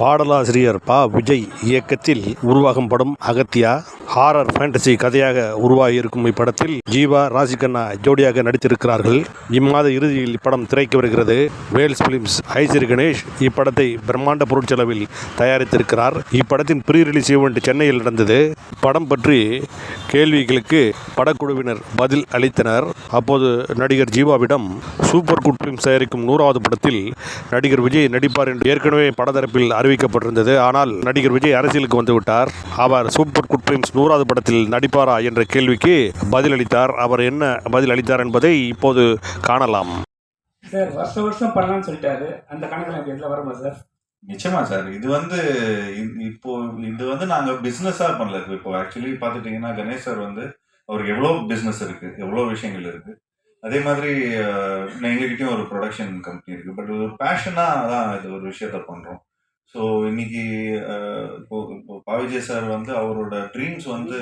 பாடலாசிரியர் பா. விஜய் இயக்கத்தில் உருவாகும் படம் அகத்தியா. ஹாரர் ஃபேண்டசி கதையாக உருவாகியிருக்கும் இப்படத்தில் ஜீவா ராசிகண்ணா ஜோடியாக நடித்திருக்கிறார்கள். இம்மாத இறுதியில் இப்படம் திரைக்கு வருகிறது. வேல்ஸ் பிலிம்ஸ் ஐசிறி கணேஷ் இப்படத்தை பிரம்மாண்ட பொருட்செலவில் தயாரித்திருக்கிறார். இப்படத்தின் ப்ரீ ரிலீஸ் ஈவெண்ட் சென்னையில் நடந்தது. படம் பற்றி கேள்விகளுக்கு படக்குழுவினர் பதில் அளித்தனர். அப்போது நடிகர் ஜீவாவிடம் சூப்பர் குட் பிலிம்ஸ் தயாரிக்கும் நூறாவது படத்தில் நடிகர் விஜய் நடிப்பார் என்று ஏற்கனவே படத்தரப்பில் அறிவிக்கப்பட்டிருந்தது. ஆனால் நடிகர் விஜய் அரசியலுக்கு வந்துவிட்டார். அவர் சூப்பர் குட் பிலிம்ஸ் நூறாவது படத்தில் நடிப்பாரா என்ற கேள்விக்கு பதிலளித்தார். அவர் என்ன பதில் அளித்தார் என்பதை இப்போது காணலாம். சார் வருஷம் வருஷம் பண்ணலாம்னு சொல்லிட்டாரு. அந்த கணக்கில் எனக்கு எதில் வருமா சார்? நிச்சயமா சார். இது வந்து இப்போ இது வந்து நாங்க பிசினஸா பண்ணல இப்போ ஆக்சுவலி பாத்துட்டீங்கன்னா கணேஷ் சார் வந்து அவருக்கு எவ்வளோ பிசினஸ் இருக்கு எவ்வளோ விஷயங்கள் இருக்கு. அதே மாதிரி எங்ககிட்டயும் ஒரு ப்ரொடக்ஷன் கம்பெனி இருக்கு. பட் ஒரு பேஷனா தான் இது ஒரு விஷயத்த பண்றோம். ஸோ இன்னைக்கு இப்போ இப்போ பாவிஜய் சார் வந்து அவரோட ட்ரீம்ஸ் வந்து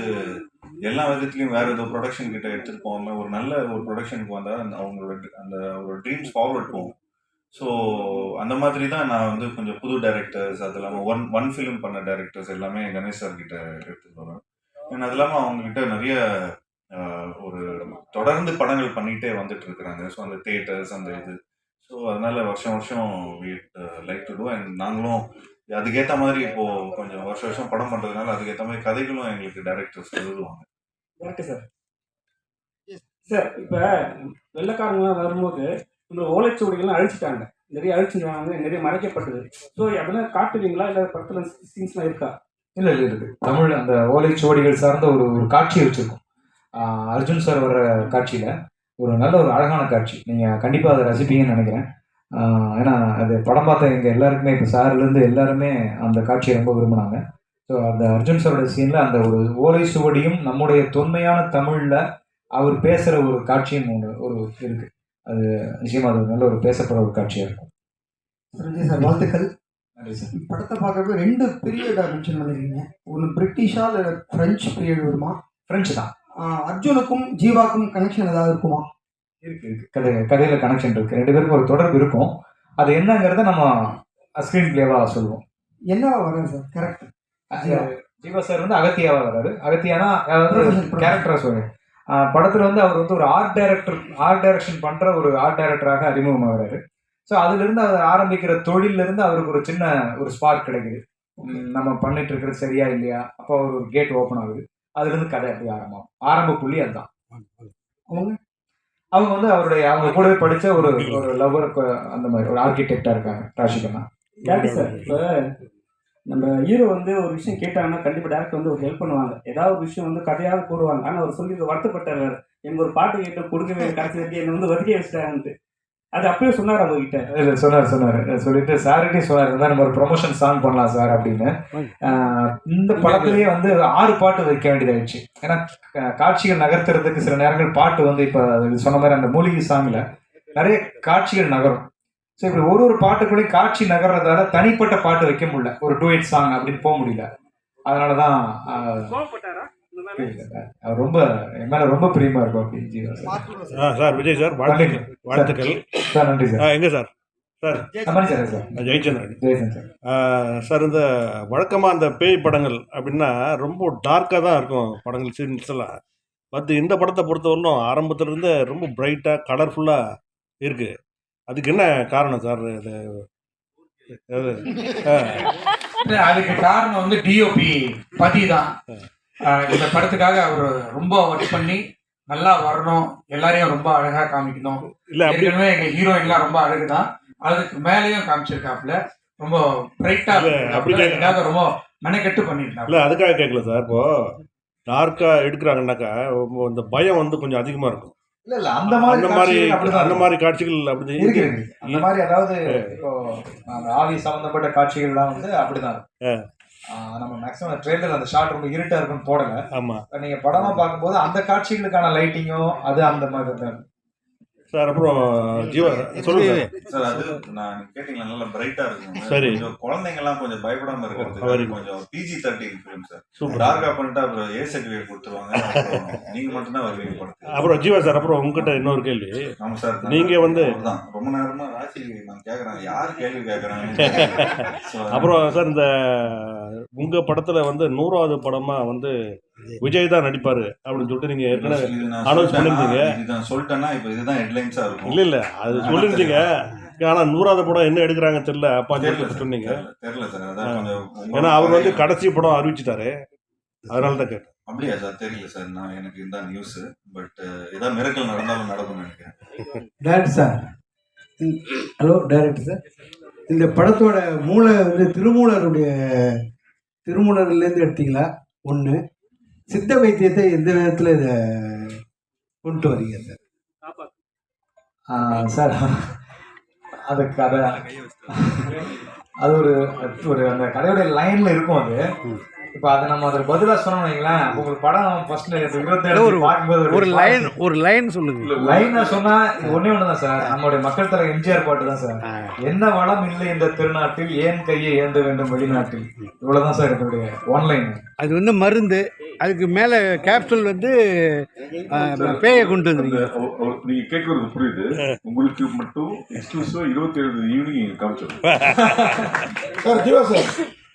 எல்லா விதத்துலையும் வேற ஏதோ ப்ரொடக்ஷன் கிட்ட எடுத்துட்டு போகாம ஒரு நல்ல ஒரு ப்ரொடக்ஷனுக்கு வந்தால் அந்த- அவங்களோட அந்த அவரோட ட்ரீம்ஸ் ஃபார்வர்ட் போகும். ஸோ அந்த மாதிரி தான் நான் வந்து கொஞ்சம் புது டைரக்டர்ஸ் அது இல்லாமல் ஒன் ஒன் ஃபிலிம் பண்ண டேரக்டர்ஸ் எல்லாமே கணேஷ் சார் கிட்ட எடுத்துட்டு வரேன் ஏன்னா அது இல்லாமல் அவங்ககிட்ட நிறைய ஒரு தொடர்ந்து படங்கள் பண்ணிகிட்டே வந்துட்டு இருக்கிறாங்க. ஸோ அந்த தேட்டர்ஸ் அந்த இது. ஸோ அதனால வருஷம் வருஷம் லைக் டு டூ அண்ட் நாங்களும் அதுக்கேற்ற மாதிரி இப்போ கொஞ்சம் வருஷம் வருஷம் படம் பண்றதுனால அதுக்கேற்ற மாதிரி கதைகளும் எங்களுக்கு டைரக்டர்ஸ் எழுதுவாங்க கரெக்டு சார் சார் இப்போ வெள்ளக்காரங்களாம் வரும்போது இந்த ஓலைச்சுவடிகள்லாம் அழிச்சிட்டாங்க. நிறைய அழிச்சிருக்காங்க நிறைய மறைக்கப்பட்டது. ஸோ அதெல்லாம் காட்டுவீங்களா? இல்லை படத்தில் சீன்ஸ்லாம் இருக்கா? இல்லை இல்லை இருக்கு தமிழ் அந்த ஓலைச்சுவடிகள் சார்ந்த ஒரு ஒரு காட்சி வச்சிருக்கோம். அர்ஜுன் சார் வர்ற காட்சியில். ஒரு நல்ல ஒரு அழகான காட்சி. நீங்கள் கண்டிப்பாக அதை ரசிப்பீங்கன்னு நினைக்கிறேன். ஏன்னா அது படம் பார்த்த எங்கள் எல்லாருக்குமே இப்போ சார்லேருந்து எல்லாருமே அந்த காட்சியை ரொம்ப விரும்பினாங்க. ஸோ அந்த அர்ஜுன் சாரோட சீனில் அந்த ஒரு ஓலை சுவடியும் நம்முடைய தொன்மையான தமிழில் அவர் பேசுகிற ஒரு காட்சியும் ஒன்று ஒரு இருக்குது அது நிச்சயமாக அது நல்ல ஒரு பேசப்படுற ஒரு காட்சியாக இருக்கும். சஞ்சய் சார் வாழ்த்துக்கள். நன்றி சார். படத்தை பார்க்கறப்ப ரெண்டு பீரியடை மென்ஷன் பண்ணிருக்கீங்க. ஒன்று பிரிட்டிஷா இல்லை ஃப்ரெஞ்சு பீரியட் வருமா? ஃப்ரெஞ்சு தான். அர்ஜுனுக்கும் ஜீவாக்கும் கனெக்ஷன் ஏதாவது இருக்குமா? இருக்கு கதை கதையில் கனெக்ஷன் இருக்கு. ரெண்டு பேருக்கும் ஒரு தொடர்பு இருக்கும். அது என்னங்கிறத நம்ம ஸ்க்ரீன் பிளேவா சொல்லுவோம். என்னவா வரும் சார்? கரெக்ட் ஜீவா. சார் வந்து அகத்தியாவா வர்றாரு. அகத்தியானா அதாவது. கேரக்டரா சொல்றேன் படத்துல வந்து அவர் வந்து ஒரு ஆர்ட் டைரக்டர் ஆர்ட் டைரக்ஷன் பண்ற ஒரு ஆர்ட் டைரக்டராக அறிமுகமாகிறாரு ஸோ அதுல இருந்து அவர் ஆரம்பிக்கிற தொழில்ல இருந்து அவருக்கு ஒரு சின்ன ஒரு ஸ்பார்க் கிடைக்குது. நம்ம பண்ணிட்டு இருக்கிறது சரியா இல்லையா? அப்போ அவர் ஒரு கேட் ஓப்பன் ஆகுது. அதுல இருந்து கதை அப்படி ஆரம்பம் ஆரம்ப புள்ளி அதுதான். அவங்க அவங்க வந்து அவருடைய அவங்க கூடவே படிச்ச ஒரு ஒரு லவர் அந்த மாதிரி ஒரு ஆர்கிடெக்டா இருக்காங்க ராஷிகண்ணா சார் இப்போ நம்ம ஹீரோ வந்து ஒரு விஷயம் கேட்டாங்கன்னா கண்டிப்பாக டேரக்டர் வந்து ஒரு ஹெல்ப் பண்ணுவாங்க. ஏதாவது ஒரு விஷயம் வந்து கதையாக போடுவாங்க ஆனால் அவர் சொல்லி வருத்தப்பட்டார் எனக்கு ஒரு பாட்டு கேட்டு கொடுக்கவே கடைசி என்னை வந்து ஒதுக்கி வச்சிட்டாங்கன்ட்டு அது அப்படியே சொன்னார் அவங்க கிட்ட இல்ல சொன்னார் சொன்னார். சொல்லிட்டு சார்கிட்டே சொன்னார்? "இந்த நம்ம ஒரு ப்ரொமோஷன் சாங் பண்ணலாம் சார் அப்படின்னு. இந்த படத்துலயே வந்து ஆறு பாட்டு வைக்க வேண்டியதாயிடுச்சு. ஏன்னா காட்சிகள் நகர்த்துறதுக்கு சில நேரங்கள் பாட்டு வந்து இப்ப சொன்ன மாதிரி அந்த மூலிகை சாங்ல நிறைய காட்சிகள் நகரும். ஸோ இப்படி ஒரு ஒரு பாட்டுக்குள்ளேயும் காட்சி நகர்றதால தனிப்பட்ட பாட்டு வைக்க முடியல. ஒரு டூயட் சாங் அப்படின்னு போக முடியல. இந்த மாதிரி அவர் ரொம்ப என் மேல ரொம்ப பிரியமா இருக்கும் அப்படி ஜீவா சார். விஜய் சார் வாழ்த்துக்கள் வாழ்த்துக்கள். சார் நன்றி ஆ, சார்? எங்க சார்? சார். ஜெயச்சந்திரன் சார். இந்த வழக்கமாக அந்த பேய் படங்கள் அப்படின்னா ரொம்ப டார்க்காக தான் இருக்கும் படங்கள் சீன்ஸ் எல்லாம். பட் இந்த படத்தை பொறுத்தவரையிலும் ஆரம்பத்துல இருந்தே ரொம்ப பிரைட்டாக கலர்ஃபுல்லாக இருக்குது அதுக்கு என்ன காரணம் சார்? இது அதுக்கு காரணம் வந்து டிஓபி பதி தான் இந்த படத்துக்காக அவர் ரொம்ப ஒர்க் பண்ணி நல்லா வரணும். எல்லாரையும் ரொம்ப அழகா காமிக்கணும். இல்லை அப்படி ஏற்கனவே எங்க ஹீரோயின்லாம் ரொம்ப அழகுதான். அதுக்கு மேலேயும் காமிச்சிருக்காப்புல. ரொம்ப பிரைட்டா அப்படி ரொம்ப மெனக்கெட்டு பண்ணிருக்காங்க இல்லை அதுக்காக கேட்கல சார். இப்போ டார்க்காக எடுக்கிறாங்கன்னாக்கா இந்த பயம் வந்து கொஞ்சம் அதிகமாக இருக்கும். இல்ல இல்ல அந்த மாதிரி அந்த மாதிரி அந்த. மாதிரி காட்சிகள் அப்படி இருக்கு அந்த மாதிரி அதாவது இப்போ அந்த ஆவி சம்பந்தப்பட்ட காட்சிகள்லாம் வந்து அப்படிதான் நம்ம மேக்ஸிமம் ட்ரெயிலர் அந்த ஷாட் ரொம்ப இருட்டா இருக்குன்னு போடல இப்ப நீங்க படமா பார்க்கும்போது அந்த காட்சிகளுக்கான லைட்டிங்கோ அது அந்த மாதிரி தான். சார் அப்புறம் ஜீவா சொல்லுங்க. சார் அது நான் கேட்டீங்களா? நல்லா பிரைட்டா இருக்கும் சரி. கொஞ்சம் குழந்தைங்க எல்லாம் கொஞ்சம் பயப்படாம good. கொஞ்சம் PG thirty film sir. Super. டார்கா பண்ணிட்டு அப்புறம் ஏ சர்டிஃபிகேட் கொடுத்துருவாங்க. நீங்க மட்டும் தான் வருவீங்க படத்துக்கு. அப்புறம் ஜீவா சார் அப்புறம் உங்ககிட்ட இன்னொரு கேள்வி. ஆமா சார் நீங்க வந்து- ரொம்ப நேரமா ராசி நான் கேக்குறேன் யார் கேள்வி கேக்குறாங்க அப்புறம் சார் இந்த உங்க படத்துல வந்து நூறாவது படமா வந்து விஜய் தான் நடிப்பாரு அப்படின்னு சொல்லிட்டு நீங்க ஏற்கனவே சொல்லிட்டேன்னா, பண்ணிருந்தீங்க. சொல்லிட்டேன்னா இப்ப இதுதான் ஹெட்லைன்ஸா இருக்கும். இல்ல இல்ல அது சொல்லிருந்தீங்க ஆனா நூறாவது படம் என்ன எடுக்கிறாங்க தெரியல. அப்பா சொன்னீங்க. தெரியல, சார். அதான் கொஞ்சம் உங்க- ஏன்னா அவர் வந்து கடைசி படம் அறிவிச்சிட்டாரு. அதனால தான் கேட்டேன். அப்படியா சார் தெரியல சார். நான் எனக்கு இதுதான் நியூஸ் பட் ஏதாவது மிரக்கல் நடந்தாலும் நடக்கும்னு நினைக்கிறேன். Director sir hello director sir இந்த படத்தோட மூளை வந்து திருமூலருடைய திருமூலர்லேருந்து எடுத்தீங்களா? ஒன்று சித்த வைத்தியத்தை எந்த விதத்தில் இதை கொண்டு வரீங்க சார்? ஆ, சார் அது கதை. அது ஒரு ஒரு அந்த கதையோட லைன்ல இருக்கும் அது. இப்போ அதை நம்ம அதுக்கு பதிலா சொன்னோம் வைங்களேன் உங்களுக்கு படம் ஃபர்ஸ்ட் இருபத்தேழு ஒரு- பார்க்கும்போது ஒரு லைன் ஒரு லைன் சொல்லுங்க. லைனா சொன்னா இது ஒண்ணே ஒண்ணுதான் சார். நம்மளுடைய மக்கள் தர எம்ஜிஆர் பாட்டு தான் சார். என்ன வளம் இல்லை இந்த திருநாட்டில் ஏன் கையை ஏந்த வேண்டும் வெளிநாட்டில்? இவ்வளவுதான் சார் என்னுடைய ஒன்லைன் அது வந்து மருந்து. அதுக்கு மேல கேப்சூல் வந்து பேயை கொண்டு வந்துருக்கீங்க அவ- அவ- நீங்க கேட்கறது புரியுது. உங்களுக்கு மட்டும் எக்ஸ்க்ளூசிவா இருபத்தி ஏழு ஈவினிங் காமிச்சிடும் சார் ஜீவா சார்.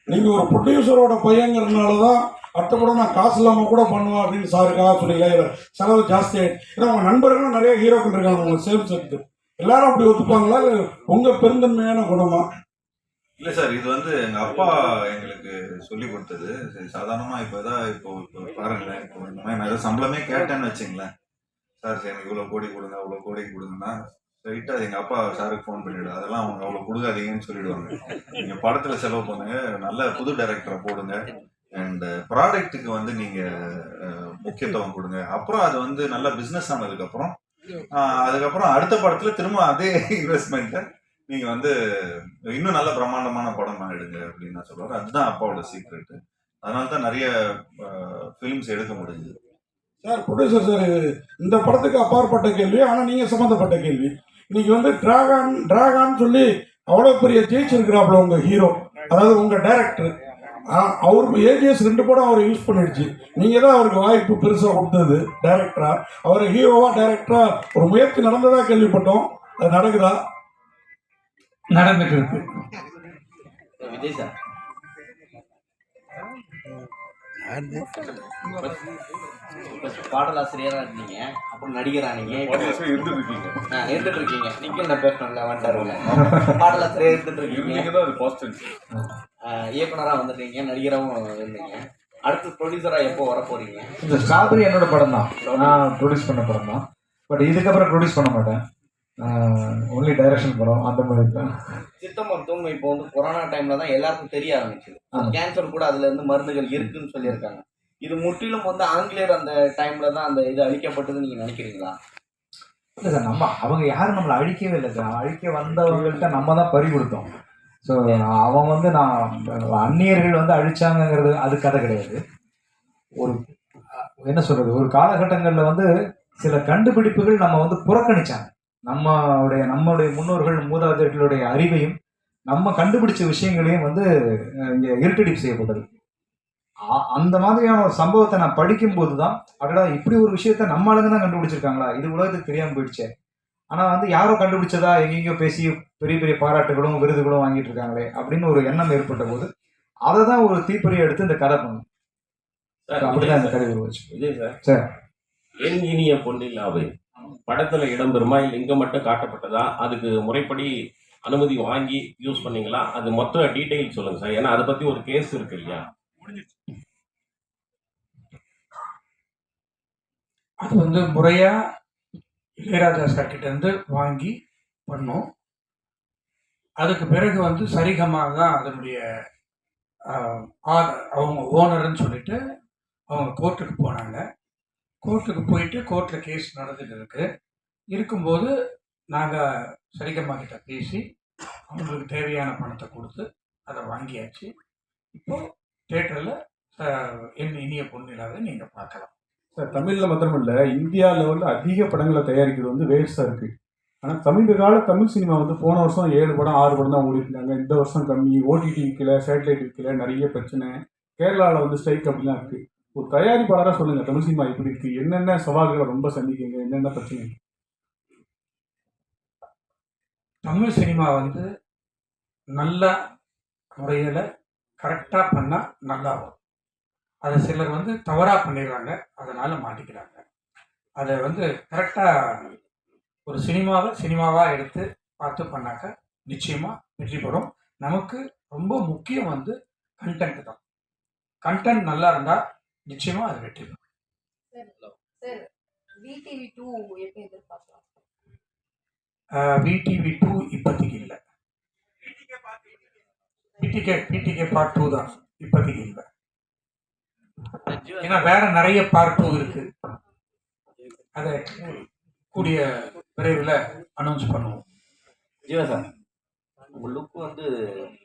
நீங்கள் ஒரு ப்ரொடியூசரோட பையங்கிறதுனால தான் அடுத்த படம் நான் காசு இல்லாமல் கூட பண்ணுவேன் அப்படின்னு சாருக்காக சொன்னீங்க இல்லை செலவு ஜாஸ்தி ஆயிடுச்சு ஏன்னா உங்கள் நண்பர்களும் நிறைய ஹீரோக்கள் இருக்காங்க உங்கள் சேம் செட் எல்லாரும் அப்படி ஒத்துப்பாங்களா? இல்லை உங்கள் பெருந்தன்மையான குணமா? இல்லை சார் இது வந்து எங்கள் அப்பா எங்களுக்கு சொல்லி கொடுத்தது. சரி, சாதாரணமாக இப்போ தான் இப்போ இப்போ பாருங்களேன் இப்போ இந்த மாதிரி நான் ஏதாவது சம்பளமே கேட்டேன்னு வச்சுங்களேன். சார் சரி, எனக்கு இவ்வளோ கோடி கொடுங்க அவ்வளோ கோடி கொடுங்கன்னா ஸ்ட்ரைட்டா எங்க அப்பா சாருக்கு ஃபோன் பண்ணிவிடு அதெல்லாம் அவங்க அவ்வளவு கொடுக்காதீங்கன்னு சொல்லிடுவாங்க. நீங்க படத்துல செலவு பண்ணுங்க நல்ல புது டைரக்டரை போடுங்க அண்ட் ப்ராடக்ட்டுக்கு வந்து நீங்க முக்கியத்துவம் கொடுங்க. அப்புறம் அது வந்து நல்ல பிசினஸ் ஆனதுக்கு அப்புறம் அதுக்கப்புறம் அடுத்த படத்துல திரும்ப அதே இன்வெஸ்ட்மெண்ட்டை நீங்க வந்து இன்னும் நல்ல பிரம்மாண்டமான படமா எடுங்க அப்படின்னு நான் சொல்லுவாரு. அதுதான் அப்பாவோட சீக்ரெட் அதனால தான் நிறைய ஃபிலிம்ஸ் எடுக்க முடிஞ்சது. சார் ப்ரொடியூசர் சார் இந்த படத்துக்கு அப்பாற்பட்ட கேள்வி ஆனா நீங்க சம்மந்தப்பட்ட கேள்வி. இன்னைக்கு வந்து டிராகான் டிராகான் சொல்லி அவ்வளவு பெரிய ஜெயிச்சிருக்கிறாப்புல உங்க ஹீரோ அதாவது உங்க டைரக்டர் அவருக்கு ஏஜிஎஸ் ரெண்டு படம் அவர் யூஸ் பண்ணிடுச்சு. நீங்க தான் அவருக்கு வாய்ப்பு பெருசா கொடுத்தது டைரக்டரா அவர் ஹீரோவா டைரக்டரா ஒரு முயற்சி நடந்ததா கேள்விப்பட்டோம். அது நடக்குதா? நடந்துட்டு இருக்கு. விஜய் சார். பாடலாசிரியரா இருந்தீங்க. அப்புறம் நடிகரா நீங்க. இருந்துட்டு இருக்கீங்க ஆ, இருந்துட்டு இருக்கீங்க நீங்க நான் பேசணும்ல வந்துட்டாருல பாடலாசிரியர் இருந்துட்டு இருக்கீங்க இருந்தீங்க தான் அது பாசிட்டிவ் ஆ, இயக்குனரா வந்துட்டீங்க நடிகராவும் இருந்தீங்க. அடுத்து ப்ரொடியூசரா எப்போ வர போறீங்க இந்த ஸ்ட்ராபெரி என்னோட படம் தான் நான் ப்ரொடியூஸ் பண்ண படம் தான் பட் இதுக்கப்புறம் ப்ரொடியூஸ் பண்ண மாட்டேன். ஒன்லி டைரக்ஷன் படம் அந்த மாதிரி தான் சித்த மருத்துவம் இப்போ வந்து கொரோனா டைம்ல தான் எல்லாருக்கும் தெரிய ஆரம்பிச்சது. கேன்சர் கூட அதுல இருந்து மருந்துகள் இருக்குன்னு சொல்லியிருக்காங்க. இது முற்றிலும் வந்து ஆங்கிலேயர் அந்த டைம்ல தான் அந்த இது அழிக்கப்பட்டதுன்னு நீங்க நினைக்கிறீங்களா? இல்லை சார் நம்ம அவங்க யாரும் நம்மளை அழிக்கவே இல்லை சார் அழிக்க வந்தவங்கள்ட்ட நம்ம தான் பறி கொடுத்தோம். ஸோ அவங்க வந்து நான் அந்நியர்கள் வந்து அழிச்சாங்கங்கிறது அது கதை கிடையாது. ஒரு என்ன சொல்றது? ஒரு காலகட்டங்களில் வந்து சில கண்டுபிடிப்புகள் நம்ம வந்து புறக்கணிச்சாங்க. நம்மளுடைய நம்மளுடைய முன்னோர்கள் மூதாதையர்களுடைய அறிவையும் நம்ம கண்டுபிடிச்ச விஷயங்களையும் வந்து இங்க இருட்டடிப்பு செய்யப்பட்டது. அந்த மாதிரியான ஒரு சம்பவத்தை நான் படிக்கும்போது தான் அடடா இப்படி ஒரு விஷயத்த நம்ம ஆளுங்க தான் கண்டுபிடிச்சிருக்காங்களா? இது உலகத்துக்கு தெரியாம போயிடுச்சே. ஆனா வந்து யாரோ கண்டுபிடிச்சதா எங்கெங்கயோ பேசி பெரிய பெரிய பாராட்டுகளும் விருதுகளும் வாங்கிட்டு இருக்காங்களே அப்படின்னு ஒரு எண்ணம் ஏற்பட்ட போது அதை தான் ஒரு தீப்பொறியை எடுத்து இந்த கதை பண்ணும். அப்படிதான் இந்த கதை உருவாச்சு. விஜய் சார். சார். என் இனிய பொன்னில்லாவை படத்துல இடம்பெறுமா? இல்லை இங்க மட்டும் காட்டப்பட்டதா? அதுக்கு முறைப்படி அனுமதி வாங்கி யூஸ் பண்ணீங்களா? அது மொத்த டீடைல் சொல்லுங்க சார் ஏன்னா அதை பத்தி ஒரு கேஸ் இருக்கு இல்லையா? அது வந்து முறையா இளையராஜா சார் கிட்ட இருந்து வாங்கி பண்ணோம். அதுக்கு பிறகு வந்து சரிகமாக தான் அதனுடைய அவங்க ஓனர்னு சொல்லிட்டு அவங்க கோர்ட்டுக்கு போனாங்க. கோர்ட்டுக்கு போயிட்டு கோர்ட்டில் கேஸ் நடந்துட்டு இருக்கு இருக்கும்போது நாங்கள் சரிகம்மா கிட்ட பேசி அவங்களுக்கு தேவையான பணத்தை கொடுத்து அதை வாங்கியாச்சு. இப்போ தேட்டரில் என் இனிய பொன்னிலாவை நீங்கள் பார்க்கலாம். சார் தமிழில் மாத்திரம் இல்லை இந்தியா லெவலில் அதிக படங்களை தயாரிக்கிறது வந்து வேவ்ஸா இருக்கு ஆனால் சமீப கால தமிழ் சினிமா வந்து போன வருஷம் ஏழு படம் ஆறு படம் தான் ஓடிருந்தாங்க இந்த வருஷம் கம்மி ஓடிடி விற்கல சேட்டலைட் விற்கல நிறைய பிரச்சனை. கேரளாவில் வந்து ஸ்ட்ரைக் அப்படிலாம் இருக்குது ஒரு தயாரிப்பாளராக சொல்லுங்க தமிழ் சினிமா இப்படி இருக்கு? என்னென்ன சவால்களை ரொம்ப சந்திக்கீங்க என்னென்ன பிரச்சனை தமிழ் சினிமா வந்து நல்ல முறையில் கரெக்டாக பண்ணால் நல்லா வரும் அதை சிலர் வந்து தவறாக பண்ணிடுறாங்க அதனால் மாட்டிக்கிறாங்க. அதை வந்து கரெக்டாக ஒரு சினிமாவை சினிமாவாக எடுத்து பார்த்து பண்ணாக்க நிச்சயமாக வெற்றி பெறும். நமக்கு ரொம்ப முக்கியம் வந்து கண்டென்ட் தான். கண்டென்ட் நல்லா இருந்தால் நிச்சயமாக அது வெற்றி விடிவி டூ விடிவி இப்போதைக்கு இல்லை. பிடிகே பிடிகே பார்ட் டூ தான் இப்போதைக்கு இல்லை. ஏன்னா வேற நிறைய பார்ட் டூ இருக்கு. அதை கூடிய விரைவில் அனௌன்ஸ் பண்ணுவோம். ஜீவா சார் உங்க லுக் வந்து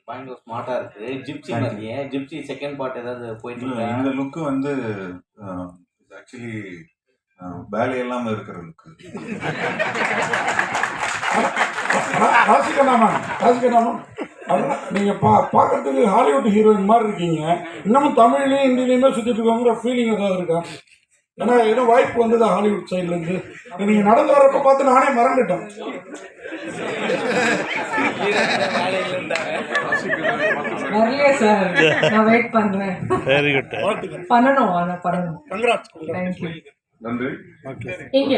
பயங்கர ஸ்மார்ட்டா இருக்கு. ஜிப்சி மாதிரியே ஜிப்சி செகண்ட் பார்ட் ஏதாவது போயிட்டு? இந்த லுக்கு வந்து ஆக்சுவலி வேலை இல்லாம இருக்கிற லுக்கு ராசிகண்ணாமன் ராசிகண்ணாமன் நீங்க பா பார்க்கறதுக்கு ஹாலிவுட் ஹீரோயின் மாதிரி இருக்கீங்க. இன்னமும் தமிழ்லையும் ஹிந்திலையுமே சுத்திட்டு இருக்கோங்கிற ஃபீலிங் ஏதாவது இருக்கா? ஏன்னா ஏதோ வாய்ப்பு வந்தது ஹாலிவுட் சைட்ல இருந்து. நீங்க நடந்து வரப்ப பார்த்து நானே மறந்துட்டேன். சார் நான் வெயிட் பண்றேன். வெரி குட் பண்ணணும் ஆனா பண்ணணும். தேங்க்யூ நன்றி. இங்க